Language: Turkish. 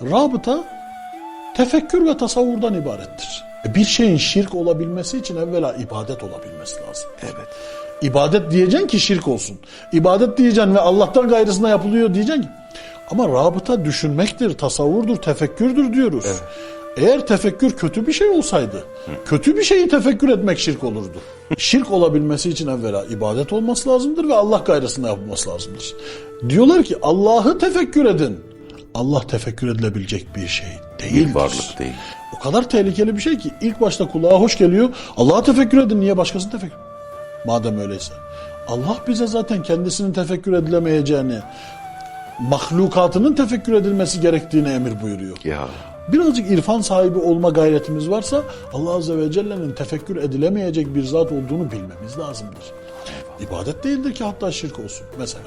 Rabıta tefekkür ve tasavvurdan ibarettir. E, Bir şeyin şirk olabilmesi için evvela ibadet olabilmesi lazım. Evet. İbadet diyeceksin ki şirk olsun. İbadet diyeceksin ve Allah'tan gayrısına yapılıyor diyeceksin ki. Ama rabıta düşünmektir, tasavvurdur, tefekkürdür diyoruz. Eğer tefekkür kötü bir şey olsaydı, kötü bir şeyi tefekkür etmek şirk olurdu. şirk olabilmesi için evvela ibadet olması lazımdır ve Allah gayrısına yapılması lazımdır. Diyorlar ki Allah'ı tefekkür edin. Allah tefekkür edilebilecek bir şey değildir. Bir varlık değil. O kadar tehlikeli bir şey ki ilk başta kulağa hoş geliyor. Allah'a tefekkür edin niye başkasını tefekkür? Madem öyleyse. Allah bize zaten kendisinin tefekkür edilemeyeceğini, mahlukatının tefekkür edilmesi gerektiğini emir buyuruyor. Ya Birazcık irfan sahibi olma gayretimiz varsa Allah Azze ve Celle'nin tefekkür edilemeyecek bir zat olduğunu bilmemiz lazımdır. İbadet değildir ki hatta şirk olsun mesela.